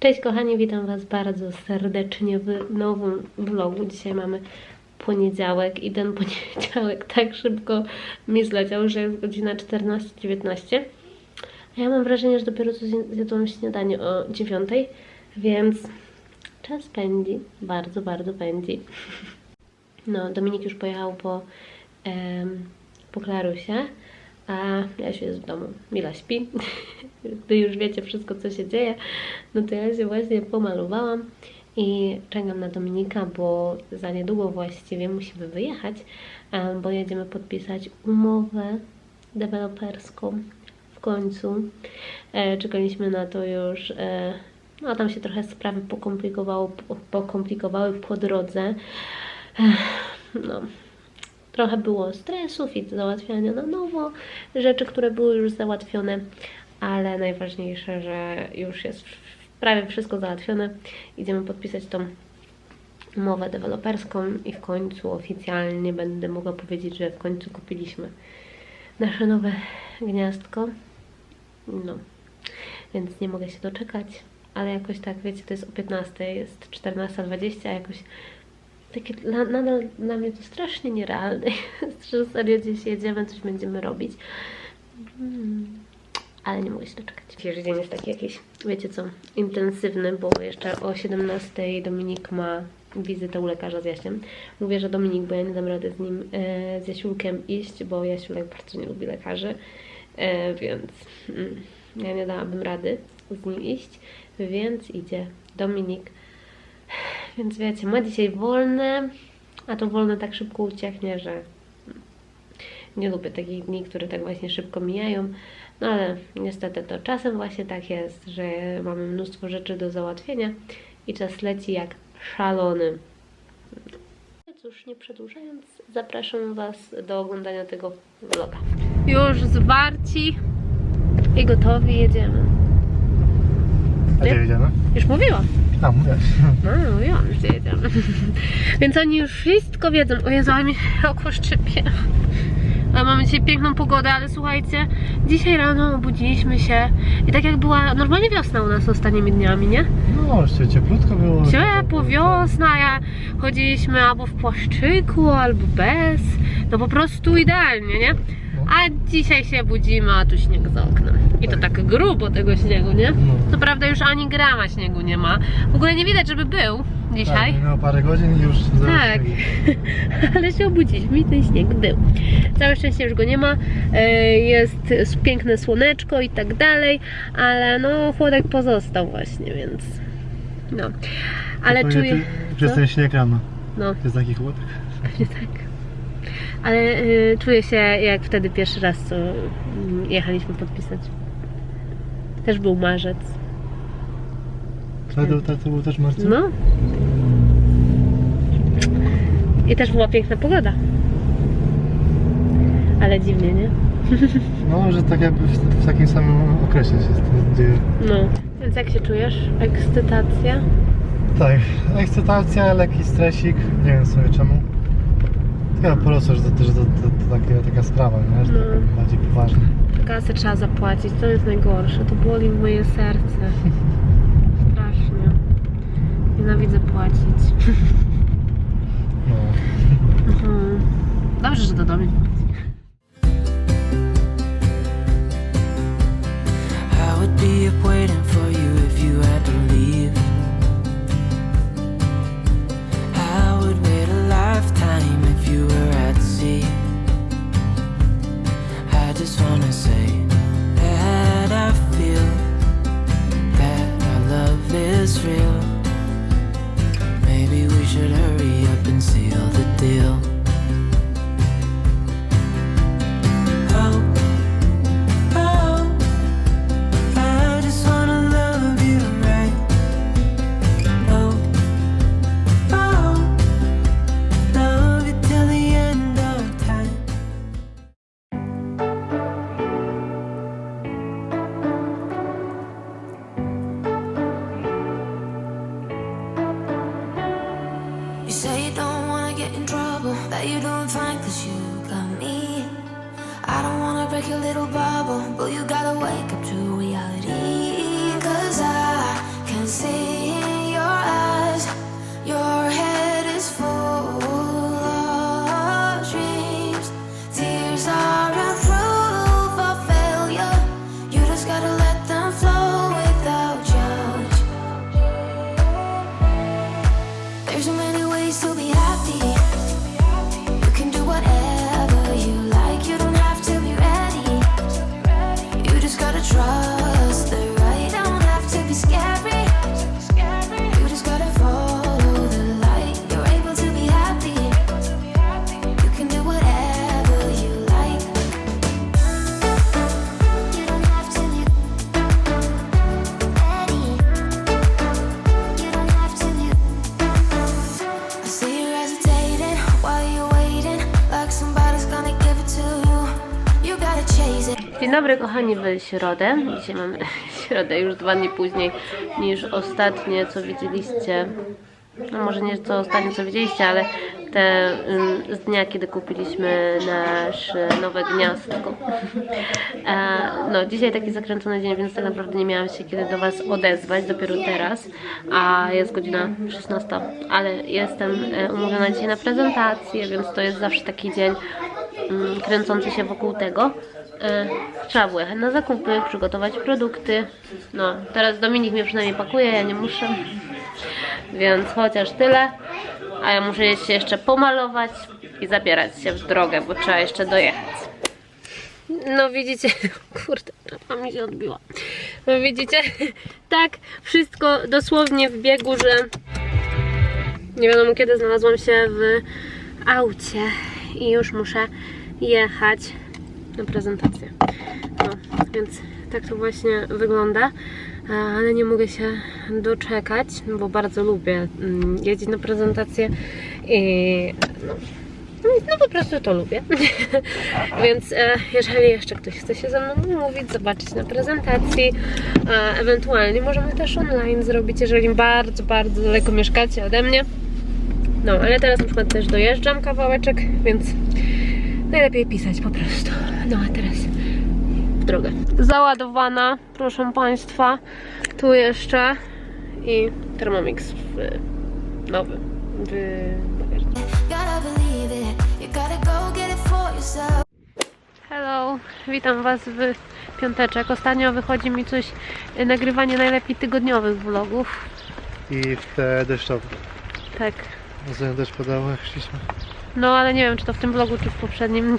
Cześć kochani, witam Was bardzo serdecznie w nowym vlogu. Dzisiaj mamy poniedziałek i ten poniedziałek tak szybko mi zleciał, że jest godzina 14.19. A ja mam wrażenie, że dopiero co zjadłam śniadanie o 9.00, więc czas pędzi, bardzo, bardzo pędzi. No, Dominik już pojechał po, em, po Klarusie, a Jasiu jest w domu. Mila śpi. Gdy już wiecie wszystko, co się dzieje, no to ja się właśnie pomalowałam i czekam na Dominika, bo za niedługo właściwie musimy wyjechać, bo jedziemy podpisać umowę deweloperską w końcu. E, czekaliśmy na to już, e, no tam się trochę sprawy pokomplikowały po drodze. No, trochę było stresów i załatwiania na nowo rzeczy, które były już załatwione, ale najważniejsze, że już jest prawie wszystko załatwione. Idziemy podpisać tą umowę deweloperską i w końcu oficjalnie będę mogła powiedzieć, że w końcu kupiliśmy nasze nowe gniazdko. No, więc nie mogę się doczekać, ale jakoś tak, wiecie, to jest o 15, jest 14.20, a jakoś takie dla, nadal dla mnie to strasznie nierealne jest, że serio gdzieś jedziemy, coś będziemy robić. Mm, ale nie mogę się doczekać. Dzisiejszy dzień jest taki jakiś, wiecie co, intensywny, bo jeszcze o 17 Dominik ma wizytę u lekarza z Jasiem. Mówię, że Dominik, bo ja nie dam rady z nim, e, z Jasiulkiem iść, bo Jasiulek bardzo nie lubi lekarzy, e, więc mm, ja nie dałabym rady z nim iść, więc idzie Dominik. Więc wiecie, ma dzisiaj wolne, a to wolne tak szybko ucieknie, że nie lubię takich dni, które tak właśnie szybko mijają. No ale niestety to czasem właśnie tak jest, że mamy mnóstwo rzeczy do załatwienia i czas leci jak szalony. No Cóż, nie przedłużając, zapraszam Was do oglądania tego vloga. Już zwarci i gotowi jedziemy. A gdzie jedziemy? Już mówiłam. A, mówiłaś. No, mówiłam, że jedziemy. Więc oni już wszystko wiedzą. O Jezu, ale mi oko szczypie. A mamy dzisiaj piękną pogodę, ale słuchajcie, dzisiaj rano obudziliśmy się i tak jak była normalnie wiosna u nas ostatnimi dniami, nie? No, jeszcze cieplutko było. Ciepło, wiosna, ja chodziliśmy albo w płaszczyku, albo bez. No po prostu idealnie, nie? A dzisiaj się budzimy, a tu śnieg za oknem. I to tak grubo tego śniegu, nie? No. Co prawda już ani grama śniegu nie ma. W ogóle nie widać, żeby był dzisiaj. Tak, minęło parę godzin i już Tak. Ale się obudziliśmy i ten śnieg był. Całe szczęście już go nie ma. E, Jest piękne słoneczko i tak dalej, ale no chłodek pozostał właśnie, więc no. Ale czuję... ty- Przez ten śnieg rano. No, Jest taki chłodek. pewnie tak. Ale y, czuję się jak wtedy pierwszy raz, co mm, jechaliśmy podpisać. Też był marzec. Wtedy to, to był też marcu? No. I też była piękna pogoda. Ale dziwnie, nie? No, że tak jakby w, w takim samym okresie się to dzieje. No. Więc jak się czujesz? Ekscytacja? Tak, ekscytacja, lekki stresik. Nie wiem sobie czemu. Tylko po prostu, że to, że to, to, to takie, taka sprawa, nie? Że to No. bardziej poważnie. Kasę trzeba zapłacić, to jest najgorsze. To boli moje serce. Strasznie. Nienawidzę płacić. No. Mhm. Dobrze, że to do mnie. I would be up waiting for you if you had to leave. Kochani w środę. Dzisiaj mamy środę już dwa dni później niż ostatnie co widzieliście. No może nie co ostatnio co widzieliście, ale te ym, z dnia kiedy kupiliśmy nasze nowe gniazdko. E, no dzisiaj taki zakręcony dzień, więc tak naprawdę nie miałam się kiedy do Was odezwać, dopiero teraz, a jest godzina 16, ale jestem e, umówiona dzisiaj na prezentację, więc to jest zawsze taki dzień mm, kręcący się wokół tego. E, Trzeba było jechać na zakupy, przygotować produkty. No, teraz Dominik mnie przynajmniej pakuje, ja nie muszę. Więc chociaż tyle. A ja muszę się jeszcze pomalować i zabierać się w drogę, bo trzeba jeszcze dojechać. No widzicie, kurde, a mi się odbiła. No widzicie, tak wszystko dosłownie w biegu, że nie wiadomo kiedy znalazłam się w aucie i już muszę jechać na prezentację. No, więc tak to właśnie wygląda, ale nie mogę się doczekać, bo bardzo lubię mm, jeździć na prezentację i no, no po prostu to lubię. Więc e, jeżeli jeszcze ktoś chce się ze mną umówić, zobaczyć na prezentacji, ewentualnie możemy też online zrobić, jeżeli bardzo, bardzo daleko mieszkacie ode mnie. No, ale teraz na przykład też dojeżdżam kawałeczek, więc najlepiej pisać po prostu. No a teraz w drogę. Załadowana, proszę Państwa. Tu jeszcze i Thermomix w nowy w bagażniku. Hello, witam Was w piąteczek. Ostatnio wychodzi mi coś, e, nagrywanie najlepiej tygodniowych vlogów. I w te deszczowe. Tak. Rozumiem, deszcz padał, jak szliśmy. No, ale nie wiem, czy to w tym vlogu, czy w poprzednim.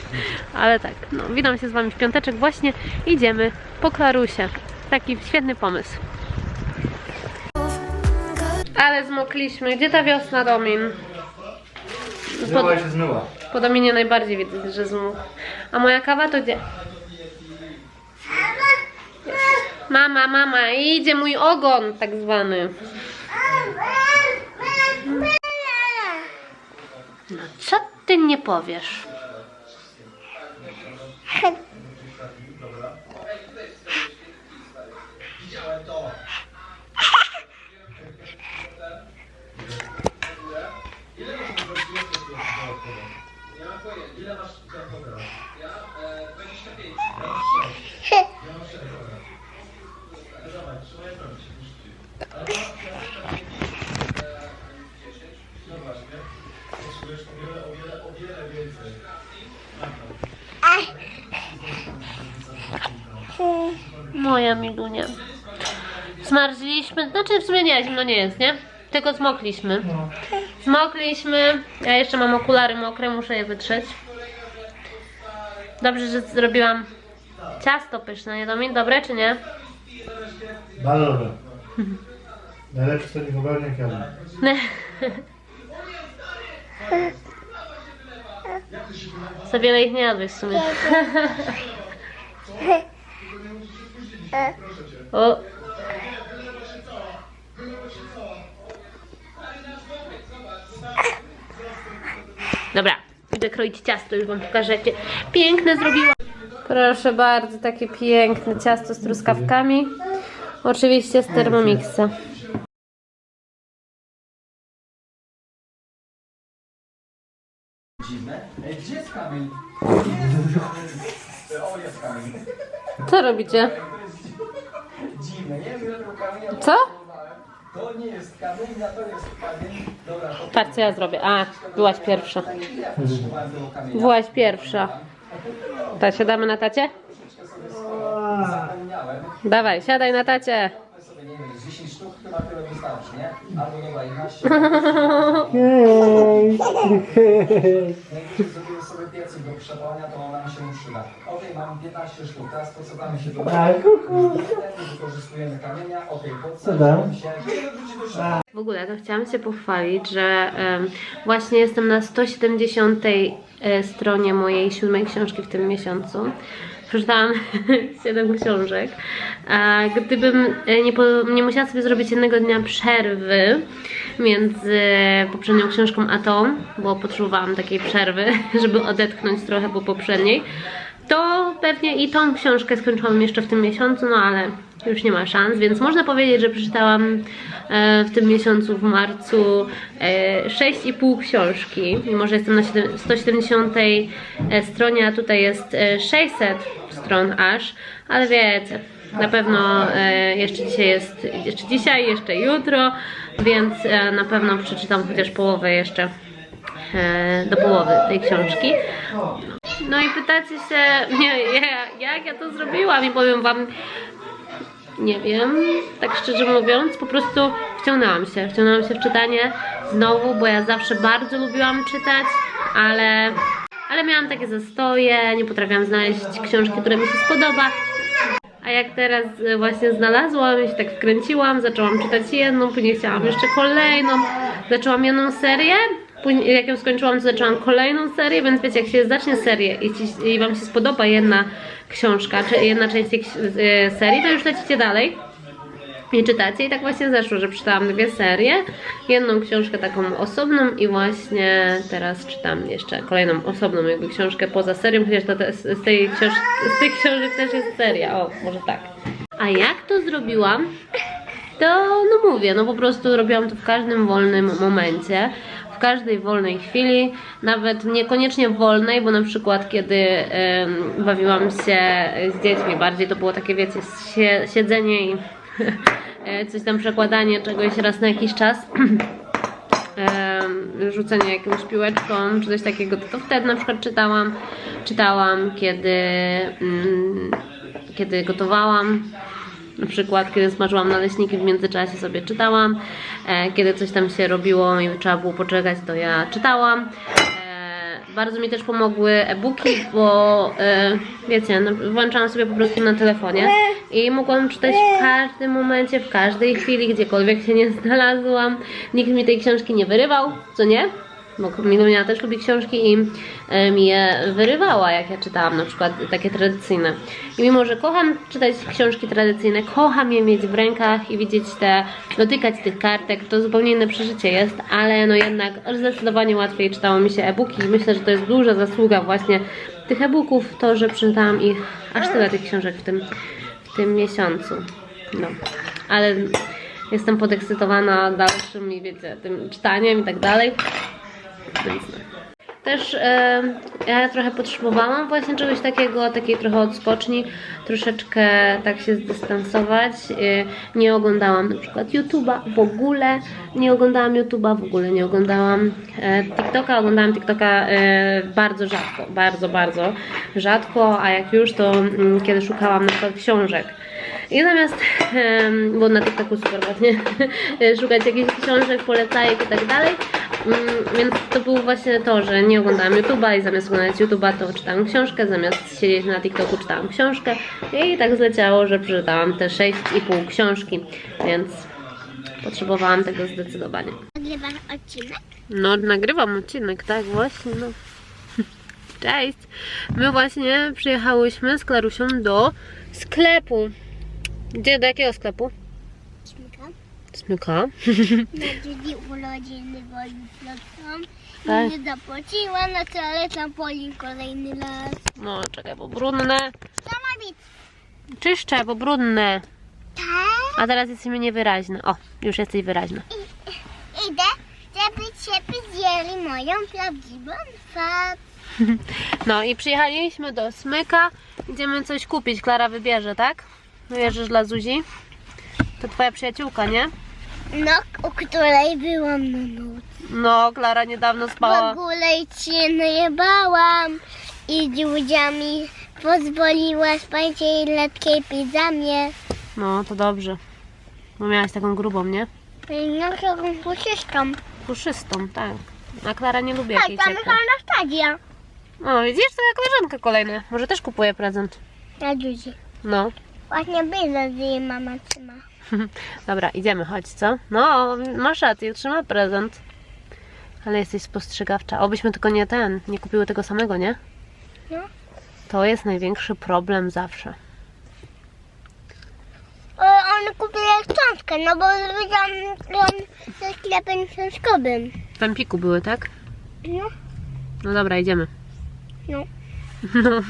ale tak, no, witam się z Wami w piąteczek. Właśnie idziemy po Klarusie. Taki świetny pomysł. Ale zmokliśmy. Gdzie ta wiosna, Domin? Zmyła się zmyła. Po Dominie najbardziej widzę, że zmógł. A moja kawa to gdzie? Mama, mama, idzie mój ogon tak zwany. No co ty nie powiesz? Moja milunia. Zmarzliśmy, znaczy w sumie nie, zimno nie jest, nie? Tylko zmokliśmy. Zmokliśmy. Ja jeszcze mam okulary mokre, muszę je wytrzeć. Dobrze, że zrobiłam ciasto pyszne, nie Domin? Dobre czy nie? Bardzo dobre. Najlepszy to nie ogarnia jak jadę. Za wiele ich nie jadłeś w sumie. O. Dobra, idę kroić ciasto, już wam pokażę jakie piękne zrobiłam. Proszę bardzo, takie piękne ciasto z truskawkami. Oczywiście z Thermomixa. Co robicie? Co? To nie jest kamień, a to jest kamień. Dobra, to Patrz co ja zrobię. A, byłaś pierwsza. tego kamienia. Byłaś pierwsza. Tak, siadamy na tacie? Zapomniałem. Dawaj, siadaj na tacie. Sobie nie wiem, z 10 sztuk chyba tyle wystarczy, nie? Albo dobra, 11. Najwyżej zrobimy do przewołania, to ona mi się przyda. Okej, mam 15 sztuk, teraz podsadzamy się do wykorzystujemy kamienia, okej, podsadzamy się. W ogóle to chciałam się pochwalić, że em, właśnie jestem na 170 e, stronie mojej siódmej książki w tym miesiącu. Przeczytałam 7 książek. A gdybym e, nie, po, nie musiała sobie zrobić jednego dnia przerwy między poprzednią książką a tą, bo potrzebowałam takiej przerwy, żeby odetchnąć trochę po poprzedniej, to pewnie i tą książkę skończyłam jeszcze w tym miesiącu, no ale już nie ma szans, więc można powiedzieć, że przeczytałam e, w tym miesiącu, w marcu, e, 6,5 książki. Mimo, że jestem na siedem- 170 e, stronie, a tutaj jest e, 600 stron aż, ale wiecie, na pewno e, jeszcze dzisiaj jest, jeszcze dzisiaj, jeszcze jutro, więc e, na pewno przeczytam chociaż połowę jeszcze e, do połowy tej książki. No i pytacie się, nie, ja, jak ja to zrobiłam i powiem wam, nie wiem, tak szczerze mówiąc, po prostu wciągnęłam się, wciągnęłam się w czytanie znowu, bo ja zawsze bardzo lubiłam czytać, ale, ale miałam takie zastoje, nie potrafiłam znaleźć książki, która mi się spodoba. A jak teraz e, właśnie znalazłam i się tak wkręciłam, zaczęłam czytać jedną, później chciałam jeszcze kolejną, zaczęłam jedną serię, później jak ją skończyłam, to zaczęłam kolejną serię, więc wiecie, jak się zacznie serię i, ci, i Wam się spodoba jedna książka, czy jedna część tej e, serii, to już lecicie dalej i czytacie i tak właśnie zeszło, że czytałam dwie serie, jedną książkę taką osobną i właśnie teraz czytam jeszcze kolejną osobną jakby książkę poza serią, chociaż to te, z, tej książ z tych książek też jest seria, o może tak. A jak to zrobiłam? To no mówię, no po prostu robiłam to w każdym wolnym momencie, w każdej wolnej chwili, nawet niekoniecznie wolnej, bo na przykład kiedy bawiłam się z dziećmi bardziej, to było takie wiecie, sie, siedzenie i e, coś tam przekładanie czegoś raz na jakiś czas. rzucenie jakąś piłeczką czy coś takiego, to, to wtedy na przykład czytałam, czytałam kiedy, mm, kiedy gotowałam, na przykład kiedy smażyłam naleśniki w międzyczasie sobie czytałam, e, kiedy coś tam się robiło i trzeba było poczekać, to ja czytałam. E, bardzo mi też pomogły e-booki, bo e, wiecie, no, włączałam sobie po prostu na telefonie i mogłam czytać w każdym momencie, w każdej chwili, gdziekolwiek się nie znalazłam. Nikt mi tej książki nie wyrywał, co nie? Bo Milunia też lubi książki i mi je wyrywała, jak ja czytałam, na przykład takie tradycyjne. I mimo, że kocham czytać książki tradycyjne, kocham je mieć w rękach i widzieć te, dotykać tych kartek, to zupełnie inne przeżycie jest, ale no jednak zdecydowanie łatwiej czytało mi się e-booki i myślę, że to jest duża zasługa właśnie tych e-booków, to, że przeczytałam ich aż tyle tych książek w tym, w tym miesiącu. No, ale jestem podekscytowana dalszym wiecie, tym czytaniem i tak dalej. Więc no. Też ja trochę potrzebowałam właśnie czegoś takiego, takiej trochę odskoczni, troszeczkę tak się zdystansować. E, nie oglądałam na przykład YouTube'a w ogóle, nie oglądałam YouTube'a w ogóle, nie oglądałam e, TikToka, oglądałam TikToka e, bardzo rzadko, bardzo, bardzo rzadko, a jak już to mm, kiedy szukałam na przykład książek. I zamiast, bo na TikToku super właśnie szukać jakichś książek, polecajek i tak dalej, więc to było właśnie to, że nie oglądałam YouTube'a i zamiast oglądać YouTube'a to czytałam książkę, zamiast siedzieć na TikToku czytałam książkę i tak zleciało, że przeczytałam te 6,5 książki, więc potrzebowałam tego zdecydowanie. Nagrywasz odcinek? No, nagrywam odcinek, tak właśnie, no. Cześć! My właśnie przyjechałyśmy z Klarusią do sklepu. Gdzie, do jakiego sklepu? Smyka. Na dzień urodziny woli flotą. Tak. Nie zapłaciła na ale tam poli kolejny raz. No, czekaj, bo brudne. Co ma być? Czyszczę, bo brudne. Tak. A teraz jesteśmy niewyraźne. O, już jesteś wyraźna. Idę, żebyście widzieli moją prawdziwą twarz. No i przyjechaliśmy do Smyka. Idziemy coś kupić. Klara wybierze, tak? Wybierzesz dla Zuzi. To twoja przyjaciółka, nie? No, u której byłam na noc. No, Klara niedawno W spała. ogóle cię najebałam. I dziudzia mi pozwoliła spać jej letkiej piżamie. No, to dobrze. Bo miałaś taką grubą, nie? No, taką puszystą. Puszystą, tak. A Klara nie lubi Tak, jakiej tam ciepłej. na stadia. O, widzisz, to jak koleżanka kolejna. Może też kupuje prezent. Na dziudzi. No. Właśnie była, że jej mama trzyma. Dobra, idziemy, chodź, co? No, masz rację, trzyma prezent. Ale jesteś spostrzegawcza. Obyśmy tylko nie ten, nie kupiły tego samego, nie? No. To jest największy problem zawsze. O, on kupił książkę, no bo widziałam ją ze sklepem książkowym. W Empiku były, tak? No, No dobra, idziemy. no. No.